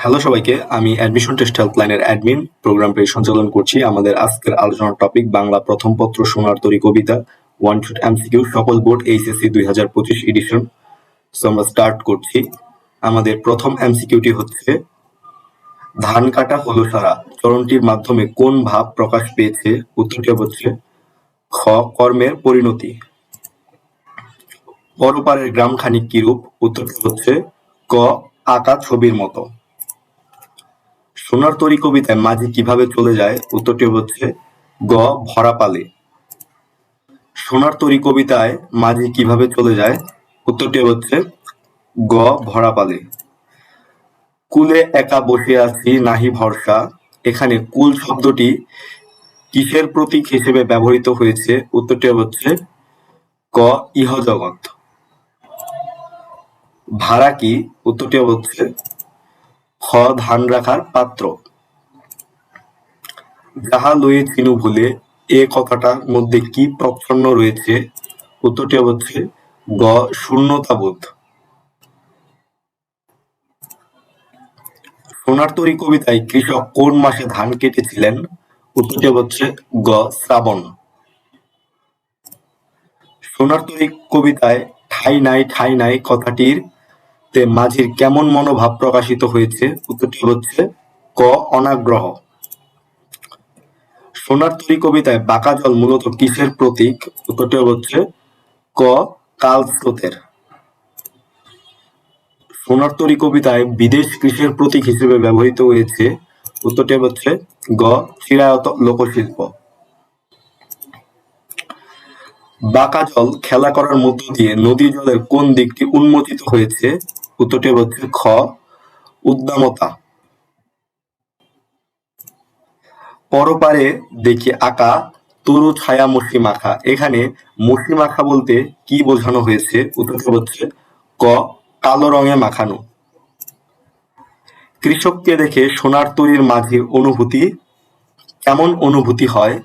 Hello সবাইকে, আমি admission test হেল্পলাইনের admin প্রোগ্রামটি সঞ্চালন করছি আমাদের আজকের আলোচনার টপিক বাংলা প্রথম পত্র সোনার তরী কবিতা ওয়ান শুট এমসিকিউ সকল বোর্ড এইচএসসি দুই হাজার পঁচিশ এডিশন আমরা স্টার্ট করছি। আমাদের প্রথম এমসিকিউটি হচ্ছে, ধান কাটা হলো সারা। চরণটির মাধ্যমে কোন ভাব প্রকাশ পেয়েছে? উত্তরটি হচ্ছে খ, কর্মের পরিণতি। পরপারের গ্রাম খানিক কিরূপ উত্তরটি হচ্ছে ক, আঁকা ছবির মতো। সোনার তরী কবিতায় মাঝি কীভাবে চলে যায়? উত্তরটি হচ্ছে গ ভরা পালে সোনার তরী কবিতায় মাঝি কীভাবে চলে যায়? উত্তরটি হচ্ছে গ ভরা পালে কুলে একা বসে আছি, নাহি ভরসা। এখানে কুল শব্দটি কিসের প্রতীক হিসেবে ব্যবহৃত হয়েছে? উত্তরটি হচ্ছে ক, ইহজগৎ। ভাড়া কি উত্তরটি হচ্ছে খ, ধান রাখার পাত্র। যাহা লয়ে চিনু ভুলে এ কথাটার মধ্যে কি প্রচ্ছন্ন রয়েছে? উত্তরটি হচ্ছে গ, শূন্যতাবোধ। সোনার তরী কবিতায় কৃষক কোন মাসে ধান কেটেছিলেন? উত্তরটি হচ্ছে গ, শ্রাবণ। সোনার তরী কবিতায়, ঠাই নাই ঠাই নাই কথাটির তে মাঝির কেমন মনোভাব প্রকাশিত হয়েছে, উত্তরটি হচ্ছে ক, অনাগ্রহ। সোনার তরী কবিতায় বাঁকা জল মূলত কিসের প্রতীক? উত্তরটি হচ্ছে ক, কাল স্রোতের। সোনার তরী কবিতায় বিদেশ কৃষির প্রতীক হিসেবে ব্যবহৃত হয়েছে? উত্তরটি হচ্ছে গ, চিরায়ত লোকশিল্প। বাঁকা জল খেলা করার মধ্য দিয়ে নদী জলের কোন দিকটি উন্মোচিত হয়েছে? উত্তরটি হচ্ছে খ, উদ্দামতা। পরপারে দেখি আঁকা, তরু ছায়া মসি মাখা। এখানে মসি মাখা বলতে কি বোঝানো হয়েছে? উত্তরটি হচ্ছে ক, কালো রঙে মাখানো। কৃষককে দেখে সোনার তরীর মাঝির অনুভূতি কেমন অনুভূতি হয়?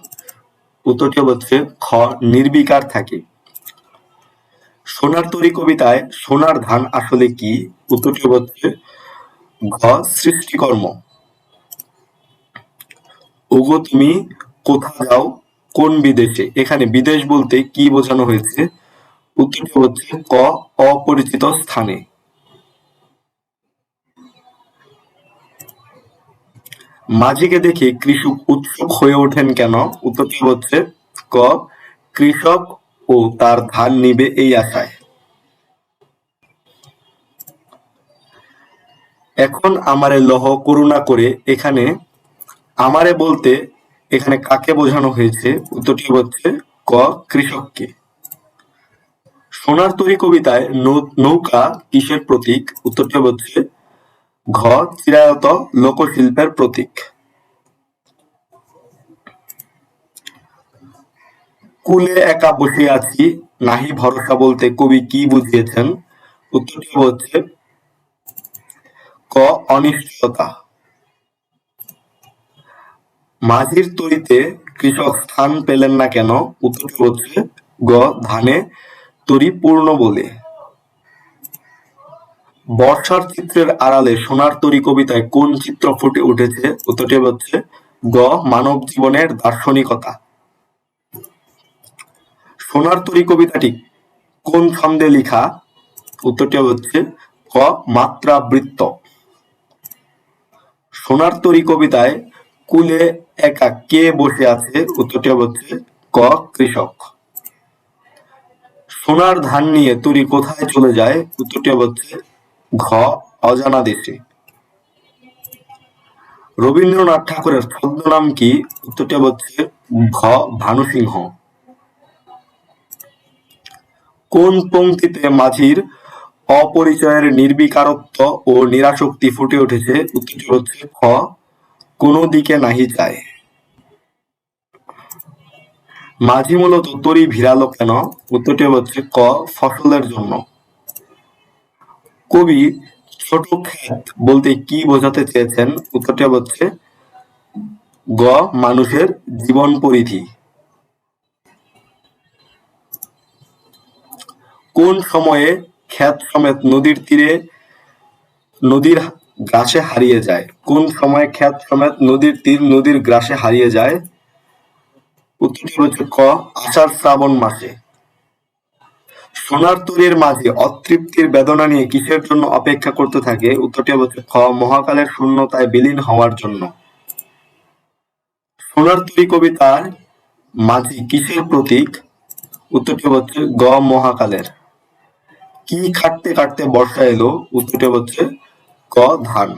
উত্তরটি হচ্ছে খ, নির্বিকার থাকে। সোনার তরী কবিতায় সোনার ধান আসলে কি? উত্তরটি হচ্ছে ঘ, সৃষ্টিকর্ম। ওগো, তুমি কোথা যাও? কোন বিদেশে? এখানে বিদেশ বলতে কি বোঝানো হয়েছে? উত্তরটি হচ্ছে ক, অপরিচিত স্থানে। মাঝিকে দেখে কৃষক উৎসুক হয়ে ওঠেন কেন? উত্তরটি হচ্ছে ক, কৃষক ও তার ধান নিবে এই আশায়। এখন আমারে লহ করুণা করে এখানে আমারে বলতে এখানে কাকে বোঝানো হয়েছে? উত্তরটি হচ্ছে ক কৃষককে। সোনার তরী কবিতায় নৌকা কিসের প্রতীক? উত্তরটি হচ্ছে ঘ চিরায়ত লোকশিল্পের প্রতীক। কুলে একা বসে আছি। নাহি ভরসা বলতে কবি কি বুঝিয়েছেন? উত্তরটি হচ্ছে, ক, অনিশ্চয়তা। মাঝির তরিতে কৃষক স্থান পেলেন না কেন? উত্তরটি হচ্ছে, গ, ধানে তরি পূর্ণ বলে। বর্ষার চিত্রের আড়ালে সোনার তরী কবিতায় কোন চিত্র ফুটে উঠেছে? উত্তরটি হচ্ছে, গ, মানব জীবনের দার্শনিকতা। সোনার তরী কবিতাটি কোন ছন্দে লেখা? উত্তরটি হচ্ছে ক মাত্রাবৃত্ত। সোনার তরী কবিতায় কুলে একা কে বসে আছে? উত্তরটি হচ্ছে ক কৃষক। সোনার ধান নিয়ে তরি কোথায় চলে যায়? উত্তরটি হচ্ছে ঘ অজানা দেশে। রবীন্দ্রনাথ ঠাকুরের ছদ্মনাম কি? উত্তরটি হচ্ছে ঘ ভানুসিংহ। কোন পংক্তিতে মাঝির অপরিচয়ের নির্বিকারত্ব ও নিরাসক্তি ফুটে উঠেছে উত্তরটি হচ্ছে খ, কোনো দিকে নাহি যায়। মাঝি মূলত তরি ভিড়ালো কেন? উত্তরটি হচ্ছে ক, ফসলের জন্য। কবি ছোট ক্ষেত বলতে কি বোঝাতে চেয়েছেন? উত্তরটি হচ্ছে গ, মানুষের জীবন পরিধি। কোন সময়ে খ্যাত সমেত নদীর তীরে নদীর গ্রাসে হারিয়ে যায়? কোন সময় খ্যাত সমেত নদীর তীর নদীর গ্রাসে হারিয়ে যায়? উত্তরটি হচ্ছে ক, আষাঢ় শ্রাবণ মাসে। সোনার তরীর মাঝে অতৃপ্তির বেদনা নিয়ে কিসের জন্য অপেক্ষা করতে থাকে? উত্তরটি হচ্ছে খ, মহাকালের শূন্যতায় বিলীন হওয়ার জন্য। সোনার তরী কবিতার মাঝি কিসের প্রতীক? উত্তরটি হচ্ছে গ, মহাকালের। কি খাটতে খাটতে বর্ষা এলো উত্তরটা হচ্ছে ক ধান?